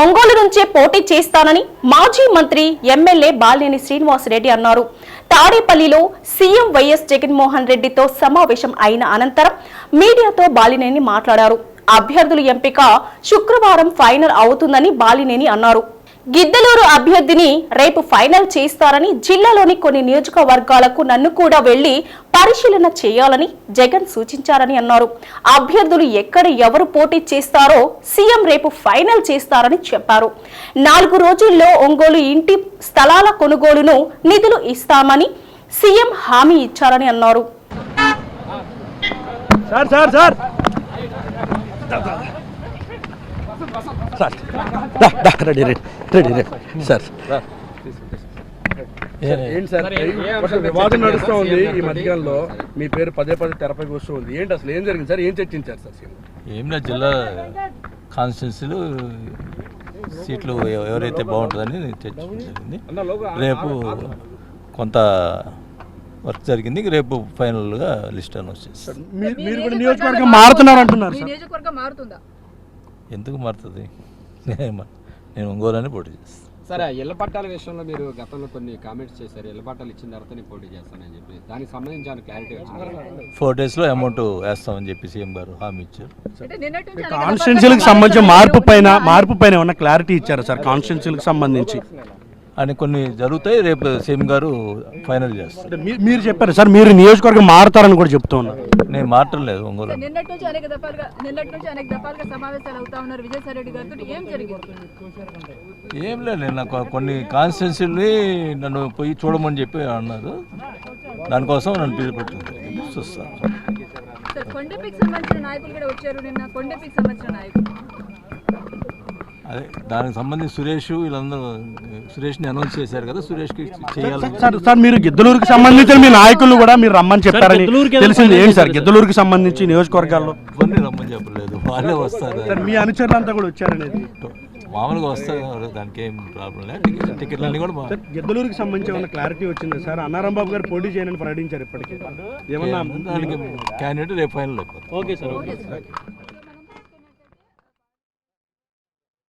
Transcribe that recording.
ఒంగోలు నుంచే పోటీ చేస్తానని మాజీ మంత్రి ఎమ్మెల్యే బాలినేని శ్రీనివాసరెడ్డి అన్నారు. తాడేపల్లిలో సీఎం వైఎస్ జగన్మోహన్ రెడ్డితో సమావేశం అయిన అనంతరం మీడియాతో బాలినేని మాట్లాడారు. అభ్యర్థుల ఎంపిక శుక్రవారం ఫైనల్ అవుతుందని బాలినేని అన్నారు. గిద్దలూరు అభ్యర్థిని రేపు ఫైనల్ చేస్తారని జిల్లాలోని కొన్ని నియోజకవర్గాలకు నన్ను కూడా వెళ్ళి పరిశీలన చేయాలని జగన్ సూచించారని అన్నారు. అభ్యర్థులు ఎక్కడ ఎవరు పోటీ చేస్తారో సీఎం రేపు ఫైనల్ చేస్తారని చెప్పారు. నాలుగు రోజుల్లో ఒంగోలు ఇంటి స్థలాల కొనుగోలును నిధులు ఇస్తామని సీఎం హామీ ఇచ్చారని అన్నారు. Sir sir sir. Sir ready ready ready ready sir ఏంటి సార్ అసలు వివాదం నడుస్తూ ఉంది ఈ మధ్యకాలంలో. మీ పేరు పదే పదే తెరపైకి వస్తూ ఉంది ఏంటి అసలు ఏం జరిగింది సార్ ఏం చర్చించారు సార్? ఏం లేదు జిల్లా కాన్స్టిట్యున్సీలు సీట్లు ఎవ- ఎవరైతే బాగుంటుందని చర్చించడం జరిగింది. రేపు కొంత వర్క్ జరిగింది. రేపు ఫైనల్గా లిస్ట్ అనౌన్స్ చేస్తారు మీ- మీరు కూడా నియోజకవర్గం మారుతున్నారు అంటున్నారు నియోజకవర్గం మారుతుందా? ఎందుకు మారుతుంది? నేను ఒంగోలని పోటీ చేస్తాను సరే ఆ ఇళ్ళ పట్టాల విషయంలో మీరు గతంలో కొన్ని కామెంట్స్ చేశారు. ఇళ్ళ పట్టాలు ఇచ్చిన తర్వాత నేను పోటీ చేస్తానని చెప్పి. దానికి సంబంధించి ఏమైనా క్లారిటీ వచ్చింది? ఫోర్ డేస్లో అమౌంట్ వేస్తామని చెప్పి సీఎం గారు హామీ ఇచ్చారు. అంటే నిన్నటి నుంచి అనేక కాన్స్టిట్యున్సీలకు సంబంధించిన మార్పు పైన. మార్పు పైన ఏమన్నా క్లారిటీ ఇచ్చారు సార్? కాన్స్టిట్యున్సీలకు సంబంధించి. అని కొన్ని జరుగుతాయి. రేపు సీఎం గారు ఫైనల్ చేస్తారు. అంటే మీ- మీరు చెప్పారు సార్ మీరు నియోజకవర్గం మారుతారని కూడా చెప్తూ ఉన్నారు. నేను మారటం లేదు ఒంగోలు. అంటే నిన్నటి నుంచి అనేక దఫాలుగా నిన్నటి నుంచి అనేక దఫాలుగా సమావేశాలు అవుతా ఉన్నారు విజయసాయి రెడ్డి గారితో ఏం జరిగింది? ఏం లేదు నేను నాకు కొన్ని కాన్స్టిట్యున్సీని నన్ను పోయి చూడమని చెప్పి అన్నారు. దానికోసం నన్ను పిలిపెట్టింది చూస్తాను సార్ కొండపికి సంబంధించిన నాయకులు కూడా వచ్చారు నిన్న. కొండపికి సంబంధించిన నాయకులు. అదే దానికి సంబంధించి సురేష్ వీళ్ళందరూ సురేష్ని అనౌన్స్ చేశారు కదా సురేష్కి చేయాలి సార్ సార్ మీరు గిద్దలూరుకి సంబంధించిన మీ నాయకులు కూడా మీరు రమ్మని చెప్పారని తెలిసింది. ఏంటి సార్ గిద్దలూరుకి సంబంధించి నియోజకవర్గాల్లో? ఇవన్నీ రమ్మని చెప్పలేదు వాళ్ళే వస్తారు. సార్ మీ అనుచరులంతా కూడా వచ్చారనేది మామూలుగా వస్తారు దానికి ఏం ప్రాబ్లం లేదు. టికెట్ టికెట్లన్నీ కూడా గిద్దలూరుకి సంబంధించి ఏమైనా క్లారిటీ వచ్చింది సార్? అన్నారాం బాబు గారు పోటీ చేయనని ప్రకటించారు ఇప్పటికే. ఏమన్నా దానికి క్యాండిడేట్ రేపు ఫైనల్ అయిపోతుంది. Okay sir. ఓకే.